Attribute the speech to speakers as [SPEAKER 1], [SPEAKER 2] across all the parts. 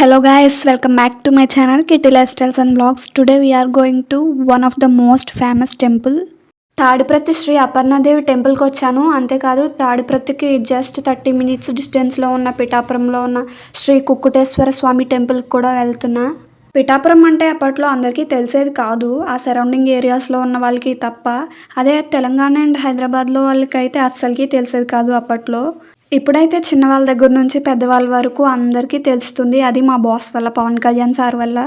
[SPEAKER 1] Hello guys welcome back to my channel Kitty styles and Vlogs. Today we are going to one of the most famous temple Tadipatri Shri Aparnadevi టెంపుల్కి వచ్చాను. అంతేకాదు తాడిప్రతికి just thirty minutes డిస్టెన్స్లో ఉన్న పిఠాపురంలో ఉన్న శ్రీ కుక్కుటేశ్వర స్వామి టెంపుల్కి కూడా వెళ్తున్నా. పిఠాపురం అంటే అప్పట్లో అందరికీ తెలిసేది కాదు. ఆ సరౌండింగ్ ఏరియాస్లో ఉన్న వాళ్ళకి తప్ప అదే తెలంగాణ అండ్ హైదరాబాద్లో వాళ్ళకైతే అస్సలకి తెలిసేది కాదు అప్పట్లో. ఇప్పుడైతే చిన్న వాళ్ళ దగ్గర నుంచి పెద్దవాళ్ళ వరకు అందరికీ తెలుస్తుంది అది మా బాస్ వల్ల పవన్ కళ్యాణ్ సార్ వల్ల.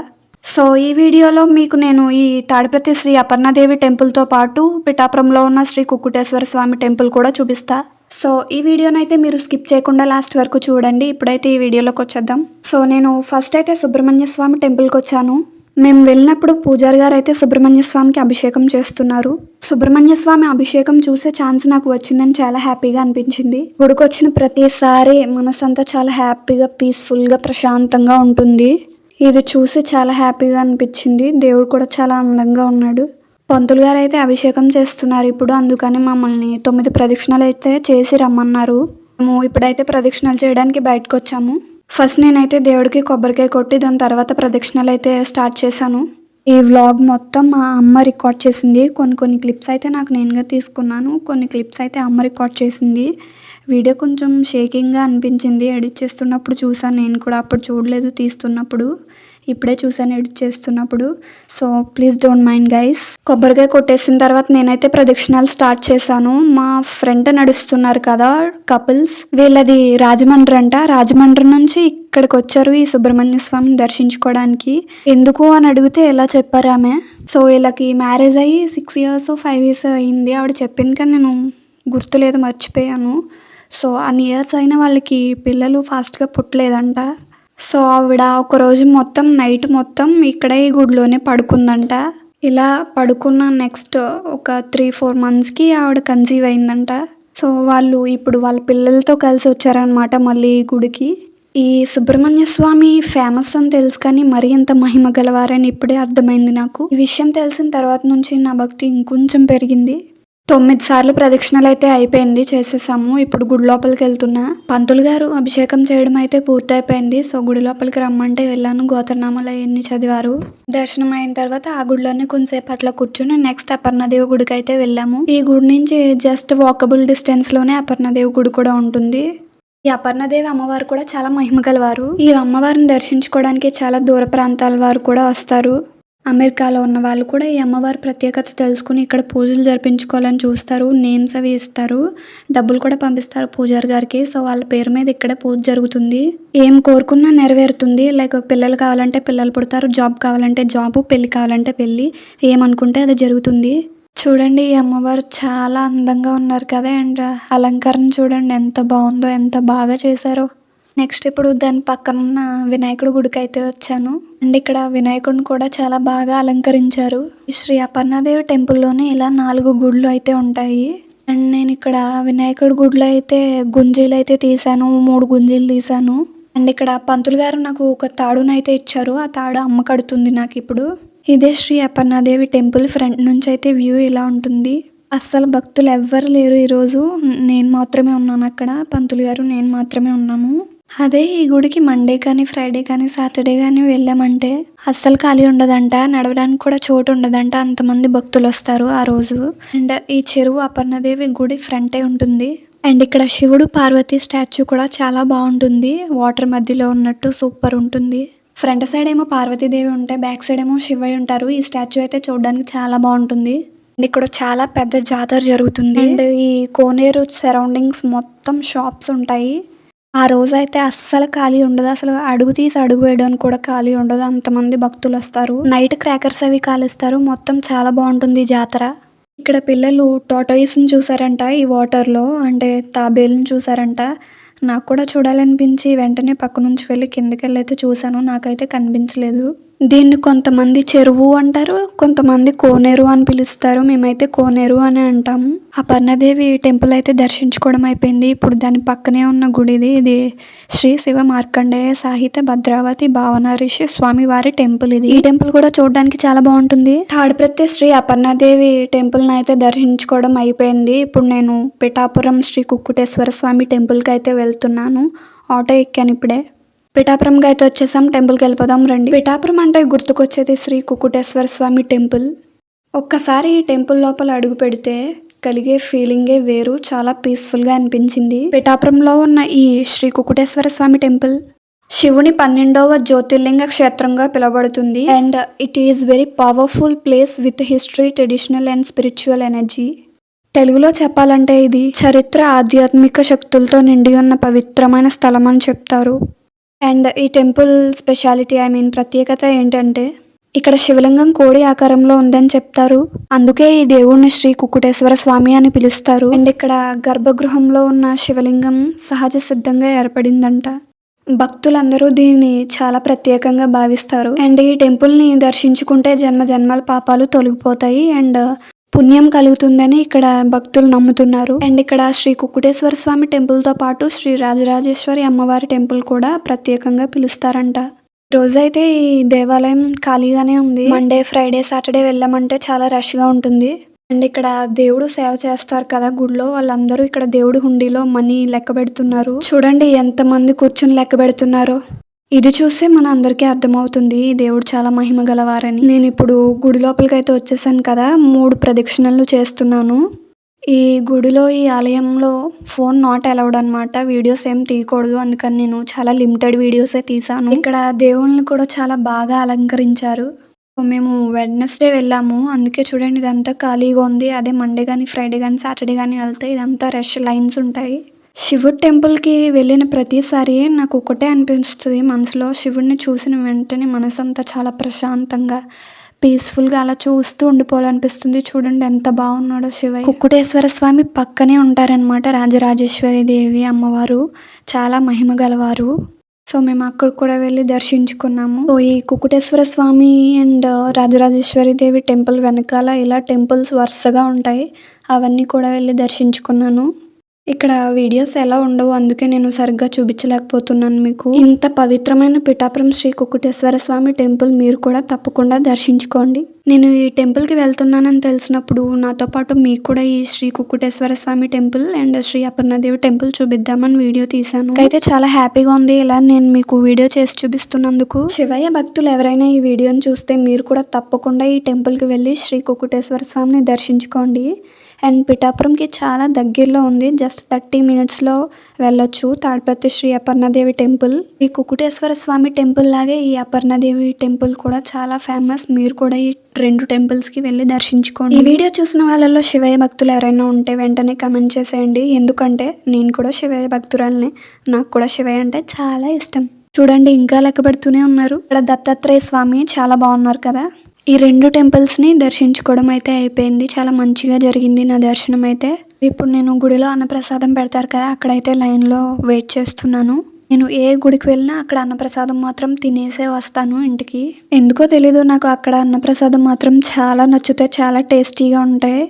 [SPEAKER 1] సో ఈ వీడియోలో మీకు నేను ఈ తాడిపత్రి శ్రీ అపర్ణాదేవి టెంపుల్తో పాటు పిఠాపురంలో ఉన్న శ్రీ కుక్కుటేశ్వర స్వామి టెంపుల్ కూడా చూపిస్తా. సో ఈ వీడియోనైతే మీరు స్కిప్ చేయకుండా లాస్ట్ వరకు చూడండి. ఇప్పుడైతే ఈ వీడియోలోకి వచ్చేద్దాం. సో నేను ఫస్ట్ అయితే సుబ్రహ్మణ్య స్వామి టెంపుల్కి వచ్చాను. మేము వెళ్ళినప్పుడు పూజారి గారు అయితే సుబ్రహ్మణ్య స్వామికి అభిషేకం చేస్తున్నారు. సుబ్రహ్మణ్య స్వామి అభిషేకం చూసే ఛాన్స్ నాకు వచ్చిందని చాలా హ్యాపీగా అనిపించింది. గుడికి వచ్చిన ప్రతిసారి మనసంతా చాలా హ్యాపీగా పీస్ఫుల్గా ప్రశాంతంగా ఉంటుంది. ఇది చూసి చాలా హ్యాపీగా అనిపించింది. దేవుడు కూడా చాలా అందంగా ఉన్నాడు. పంతులు గారు అయితే అభిషేకం చేస్తున్నారు ఇప్పుడు. అందుకని మమ్మల్ని తొమ్మిది ప్రదక్షిణలు అయితే చేసి రమ్మన్నారు. మేము ఇప్పుడైతే ప్రదక్షిణలు చేయడానికి బయటకు వచ్చాము ఫస్ట్ నేనైతే దేవుడికి కొబ్బరికాయ కొట్టి దాని తర్వాత ప్రదక్షిణలు అయితే స్టార్ట్ చేశాను. ఈ వ్లాగ్ మొత్తం మా అమ్మ రికార్డ్ చేసింది. కొన్ని కొన్ని క్లిప్స్ అయితే నాకు నేనుగా తీసుకున్నాను. కొన్ని క్లిప్స్ అయితే అమ్మ రికార్డ్ చేసింది. వీడియో కొంచెం షేకింగ్గా అనిపించింది. ఎడిట్ చేస్తున్నప్పుడు చూసాను నేను కూడా అప్పుడు చూడలేదు తీస్తున్నప్పుడు. ఇప్పుడే చూసాను ఎడిట్ చేస్తున్నప్పుడు. So please don't mind guys. కొబ్బరికాయ కొట్టేసిన తర్వాత నేనైతే ప్రదక్షిణాలు స్టార్ట్ చేశాను. మా ఫ్రెండ్ నడుస్తున్నారు కదా కపుల్స్. వీళ్ళది రాజమండ్రి అంట. రాజమండ్రి నుంచి ఇక్కడికి వచ్చారు ఈ సుబ్రహ్మణ్య స్వామిని దర్శించుకోవడానికి. ఎందుకు అని అడిగితే ఎలా చెప్పారు ఆమె? సో వీళ్ళకి మ్యారేజ్ అయ్యి సిక్స్ ఇయర్స్ ఫైవ్ ఇయర్స్ అయింది. ఆవిడ చెప్పింది కానీ నేను గుర్తులేదు మర్చిపోయాను. సో అన్ని ఇయర్స్ అయినా వాళ్ళకి పిల్లలు ఫాస్ట్గా పుట్టలేదంట. సో ఆవిడ ఒకరోజు మొత్తం నైట్ మొత్తం ఇక్కడే ఈ గుడిలోనే పడుకుందంట. ఇలా పడుకున్న నెక్స్ట్ ఒక త్రీ ఫోర్ మంత్స్కి ఆవిడ కన్సీవ్ అయిందంట. సో వాళ్ళు ఇప్పుడు వాళ్ళ పిల్లలతో కలిసి వచ్చారనమాట మళ్ళీ ఈ గుడికి. ఈ సుబ్రహ్మణ్య స్వామి ఫేమస్ అని తెలుసు కానీ మరి ఎంత మహిమ గలవారని ఇప్పుడే అర్థమైంది నాకు. ఈ విషయం తెలిసిన తర్వాత నుంచి నా భక్తి ఇంకొంచెం పెరిగింది. తొమ్మిది సార్లు ప్రదక్షిణలు అయితే అయిపోయింది చేసేసాము. ఇప్పుడు గుడి లోపలికి వెళ్తున్నా. పంతులు గారు అభిషేకం చేయడం అయితే పూర్తయిపోయింది. సో గుడి లోపలికి రమ్మంటే వెళ్ళాను. గోతనామాలు అవన్నీ చదివారు. దర్శనం అయిన తర్వాత ఆ గుడిలోనే కొంతసేపు అట్లా కూర్చుని నెక్స్ట్ అపర్ణదేవి గుడికి అయితే వెళ్ళాము. ఈ గుడి నుంచి జస్ట్ వాకబుల్ డిస్టెన్స్లోనే అపర్ణదేవి గుడి కూడా ఉంటుంది. ఈ అపర్ణదేవి అమ్మవారు కూడా చాలా మహిమ గలవారు. ఈ అమ్మవారిని దర్శించుకోవడానికి చాలా దూర ప్రాంతాల వారు కూడా వస్తారు. అమెరికాలో ఉన్న వాళ్ళు కూడా ఈ అమ్మవారి ప్రత్యేకత తెలుసుకుని ఇక్కడ పూజలు జరిపించుకోవాలని చూస్తారు. నేమ్స్ అవి ఇస్తారు. డబ్బులు కూడా పంపిస్తారు పూజారి గారికి. సో వాళ్ళ పేరు మీద ఇక్కడే పూజ జరుగుతుంది. ఏం కోరుకున్నా నెరవేరుతుంది. లైక్ పిల్లలు కావాలంటే పిల్లలు పుడతారు. జాబ్ కావాలంటే జాబు పెళ్ళి కావాలంటే పెళ్ళి ఏమనుకుంటే అది జరుగుతుంది. చూడండి ఈ అమ్మవారు చాలా అందంగా ఉన్నారు కదా. అండ్ అలంకరణ చూడండి ఎంత బాగుందో ఎంత బాగా చేశారో. నెక్స్ట్ ఇప్పుడు దాని పక్కన ఉన్న వినాయకుడి గుడికి అయితే వచ్చాను. అండ్ ఇక్కడ వినాయకుడిని కూడా చాలా బాగా అలంకరించారు. ఈ శ్రీ అపర్ణాదేవి టెంపుల్లోనే ఇలా నాలుగు గుళ్ళు అయితే ఉంటాయి. అండ్ నేను ఇక్కడ వినాయకుడి గుడిలో అయితే గుంజీలు అయితే తీసాను మూడు గుంజీలు తీసాను అండ్ ఇక్కడ పంతులు గారు నాకు ఒక తాడునైతే ఇచ్చారు. ఆ తాడు అమ్మ కడుతుంది నాకు ఇప్పుడు. ఇదే శ్రీ అపర్ణాదేవి టెంపుల్ ఫ్రంట్ నుంచి అయితే వ్యూ ఇలా ఉంటుంది. అస్సలు భక్తులు ఎవ్వరు లేరు ఈరోజు. నేను మాత్రమే ఉన్నాను అక్కడ. పంతులు గారు నేను మాత్రమే ఉన్నాము. అదే ఈ గుడికి మండే కానీ ఫ్రైడే కానీ సాటర్డే కానీ వెళ్ళామంటే అస్సలు ఖాళీ ఉండదంట నడవడానికి కూడా చోటు ఉండదంట అంతమంది భక్తులు వస్తారు ఆ రోజు. అండ్ ఈ చెరువు అపర్ణదేవి గుడి ఫ్రంటే ఉంటుంది. అండ్ ఇక్కడ శివుడు పార్వతి స్టాచ్యూ కూడా చాలా బాగుంటుంది. వాటర్ మధ్యలో ఉన్నట్టు సూపర్ ఉంటుంది. ఫ్రంట్ సైడ్ ఏమో పార్వతీదేవి ఉంటాయి బ్యాక్ సైడ్ ఏమో శివయ్య ఉంటారు. ఈ స్టాచ్యూ అయితే చూడడానికి చాలా బాగుంటుంది. అండ్ ఇక్కడ చాలా పెద్ద జాతర జరుగుతుంది. అండ్ ఈ కోనేరు సరౌండింగ్స్ మొత్తం షాప్స్ ఉంటాయి. ఆ రోజు అయితే అస్సలు ఖాళీ ఉండదు. అసలు అడుగు తీసి అడుగు వేయడానికి కూడా ఖాళీ ఉండదు. అంతమంది భక్తులు వస్తారు. నైట్ క్రాకర్స్ అవి కాలుస్తారు. మొత్తం చాలా బాగుంటుంది జాతర. ఇక్కడ పిల్లలు టోటోయిస్ని చూసారంట ఈ వాటర్లో అంటే తాబేలుని చూసారంట నాకు కూడా చూడాలనిపించి వెంటనే పక్క నుంచి వెళ్ళి కిందకి వెళ్ళి అయితే చూశాను. నాకైతే కనిపించలేదు. దీన్ని కొంతమంది చెరువు అంటారు కొంతమంది కోనేరు అని పిలుస్తారు. మేమైతే కోనేరు అని అంటాము. అపర్ణదేవి టెంపుల్ అయితే దర్శించుకోవడం అయిపోయింది. ఇప్పుడు దాని పక్కనే ఉన్న గుడిది ఇది శ్రీ శివ మార్కండేయ సాహిత్య భద్రావతి భావన ఋషి స్వామి వారి టెంపుల్ ఇది. ఈ టెంపుల్ కూడా చూడడానికి చాలా బాగుంటుంది. తాడిప్రత్య శ్రీ అపర్ణదేవి టెంపుల్ అయితే దర్శించుకోవడం అయిపోయింది. ఇప్పుడు నేను పిఠాపురం శ్రీ కుక్కుటేశ్వర స్వామి టెంపుల్కి అయితే వెళ్తున్నాను. ఆటో ఎక్కాను ఇప్పుడే. పిఠాపురం అయితే వచ్చేసాం టెంపుల్కి వెళ్ళిపోదాం రండి. పిఠాపురం అంటే గుర్తుకొచ్చేది శ్రీ కుకుటేశ్వర స్వామి టెంపుల్. ఒక్కసారి ఈ టెంపుల్ లోపల అడుగు పెడితే కలిగే ఫీలింగే వేరు చాలా పీస్ఫుల్గా అనిపించింది. పిఠాపురంలో ఉన్న ఈ శ్రీ కుకుటేశ్వర స్వామి టెంపుల్ శివుని పన్నెండవ జ్యోతిర్లింగ క్షేత్రంగా పిలువబడుతుంది. And it is very powerful place with history traditional and spiritual energy. తెలుగులో చెప్పాలంటే ఇది చరిత్ర ఆధ్యాత్మిక శక్తులతో నిండి ఉన్న పవిత్రమైన స్థలం అని చెప్తారు. అండ్ ఈ టెంపుల్ స్పెషాలిటీ ఐ మీన్ ప్రత్యేకత ఏంటంటే ఇక్కడ శివలింగం కోడి ఆకారంలో ఉందని చెప్తారు. అందుకే ఈ దేవుణ్ణి శ్రీ కుక్కుటేశ్వర స్వామి అని పిలుస్తారు. అండ్ ఇక్కడ గర్భగృహంలో ఉన్న శివలింగం సహజ సిద్ధంగా ఏర్పడిందంట. భక్తులందరూ దీన్ని చాలా ప్రత్యేకంగా భావిస్తారు. అండ్ ఈ టెంపుల్ని దర్శించుకుంటే జన్మ జన్మల పాపాలు తొలగిపోతాయి. అండ్ పుణ్యం కలుగుతుందని ఇక్కడ భక్తులు నమ్ముతున్నారు. అండ్ ఇక్కడ శ్రీ కుక్కుటేశ్వర స్వామి టెంపుల్తో పాటు శ్రీ రాజరాజేశ్వరి అమ్మవారి టెంపుల్ కూడా ప్రత్యేకంగా పిలుస్తారంట. రోజైతే ఈ దేవాలయం ఖాళీగానే ఉంది. మండే ఫ్రైడే సాటర్డే వెళ్ళామంటే చాలా రష్గా ఉంటుంది. అండ్ ఇక్కడ దేవుడు సేవ చేస్తారు కదా గుడిలో. వాళ్ళందరూ ఇక్కడ దేవుడు హుండీలో మనీ లెక్క పెడుతున్నారు. చూడండి ఎంత మంది కూర్చుని లెక్క పెడుతున్నారో. ఇది చూస్తే మన అందరికీ అర్థమవుతుంది దేవుడు చాలా మహిమ గలవారని. నేను ఇప్పుడు గుడి లోపలికి అయితే వచ్చేసాను కదా మూడు ప్రదక్షిణలు చేస్తున్నాను. ఈ గుడిలో ఈ ఆలయంలో ఫోన్ నాట్ అలౌడ్ అనమాట వీడియోస్ ఏం తీయకూడదు అందుకని నేను చాలా లిమిటెడ్ వీడియోసే తీసాను. ఇక్కడ దేవుళ్ళని కూడా చాలా బాగా అలంకరించారు. సో మేము వెడ్నెస్డే వెళ్ళాము అందుకే చూడండి ఇదంతా ఖాళీగా ఉంది అదే మండే కానీ ఫ్రైడే కానీ సాటర్డే కానీ వెళ్తే ఇదంతా రష్ లైన్స్ ఉంటాయి. శివుడి టెంపుల్కి వెళ్ళిన ప్రతిసారి నాకు ఒకటే అనిపిస్తుంది మనసులో. శివుడిని చూసిన వెంటనే మనసంతా చాలా ప్రశాంతంగా పీస్ఫుల్గా అలా చూస్తూ ఉండిపోవాలనిపిస్తుంది. చూడండి ఎంత బాగున్నాడో శివయ్య. కుక్కుటేశ్వర స్వామి పక్కనే ఉంటారనమాట రాజరాజేశ్వరి దేవి అమ్మవారు. చాలా మహిమ గలవారు. సో మేము అక్కడ కూడా వెళ్ళి దర్శించుకున్నాము. సో ఈ కుకుటేశ్వర స్వామి అండ్ రాజరాజేశ్వరి దేవి టెంపుల్ వెనకాల ఇలా టెంపుల్స్ వరుసగా ఉంటాయి. అవన్నీ కూడా వెళ్ళి దర్శించుకున్నాను. ఇక్కడ వీడియోస్ ఎలా ఉండవు అందుకే నేను సరిగ్గా చూపించలేకపోతున్నాను మీకు. ఇంత పవిత్రమైన పిఠాపురం శ్రీ కుకుటేశ్వర స్వామి టెంపుల్ మీరు కూడా తప్పకుండా దర్శించుకోండి. నేను ఈ టెంపుల్కి వెళ్తున్నానని తెలిసినప్పుడు నాతో పాటు మీకు కూడా ఈ Shri Kukuteshwara Swami temple and Shri Aparnadevi temple చూపిద్దామని వీడియో తీశాను. అయితే చాలా హ్యాపీగా ఉంది ఇలా నేను మీకు వీడియో చేసి చూపిస్తున్నందుకు. శివయ్య భక్తులు ఎవరైనా ఈ వీడియోని చూస్తే మీరు కూడా తప్పకుండా ఈ టెంపుల్కి వెళ్ళి శ్రీ కుకుటేశ్వర స్వామిని దర్శించుకోండి. అండ్ పిఠాపురంకి చాలా దగ్గరలో ఉంది. జస్ట్ థర్టీ మినిట్స్లో వెళ్ళొచ్చు. తాడిపత్రి శ్రీ అపర్ణదేవి టెంపుల్. ఈ కుకుటేశ్వర స్వామి టెంపుల్ లాగే ఈ అపర్ణదేవి టెంపుల్ కూడా చాలా ఫేమస్. మీరు కూడా ఈ రెండు టెంపుల్స్కి వెళ్ళి దర్శించుకోండి. ఈ వీడియో చూసిన వాళ్ళలో శివయ్య భక్తులు ఎవరైనా ఉంటే వెంటనే కమెంట్ చేసేయండి. ఎందుకంటే నేను కూడా శివయ్య భక్తురాలని. నాకు కూడా శివయ్య అంటే చాలా ఇష్టం. చూడండి ఇంకా లెక్క పెడుతూనే ఉన్నారు. ఇక్కడ దత్తాత్రేయ స్వామి చాలా బాగున్నారు కదా. ఈ రెండు టెంపుల్స్ని దర్శించుకోవడం అయితే అయిపోయింది. చాలా మంచిగా జరిగింది నా దర్శనం అయితే. ఇప్పుడు నేను గుడిలో అన్నప్రసాదం పెడతారు కదా అక్కడైతే లైన్లో వెయిట్ చేస్తున్నాను. నేను ఏ గుడికి వెళ్ళినా అక్కడ అన్నప్రసాదం మాత్రం తినేసే వస్తాను ఇంటికి. ఎందుకో తెలీదు నాకు అక్కడ అన్నప్రసాదం మాత్రం చాలా నచ్చుతాయి చాలా టేస్టీగా ఉంటాయి.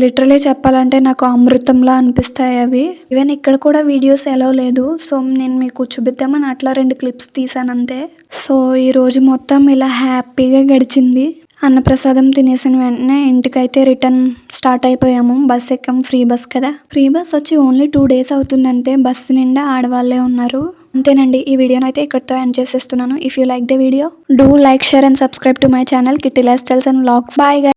[SPEAKER 1] లిటరలీ చెప్పాలంటే నాకు అమృతంలా అనిపిస్తాయి అవి. ఈవెన్ ఇక్కడ కూడా వీడియోస్ ఎలా లేదు. సో నేను మీకు చూపిద్దామని అట్లా రెండు క్లిప్స్ తీసాను అంతే. సో ఈరోజు మొత్తం ఇలా హ్యాపీగా గడిచింది. అన్నప్రసాదం తినేసిన వెంటనే ఇంటికైతే రిటర్న్ స్టార్ట్ అయిపోయాము. బస్ ఎక్కాం. ఫ్రీ బస్ కదా? ఫ్రీ బస్ వచ్చి ఓన్లీ టూ డేస్ అవుతుంది అంతే బస్సు నిండా ఆడవాళ్ళే ఉన్నారు. అంతేనండి. ఈ వీడియోని అయితే ఇక్కడితో ఎండ్ చేసేస్తున్నాను. If you like the video do like share and subscribe to my channel Kitty life styles and vlogs bye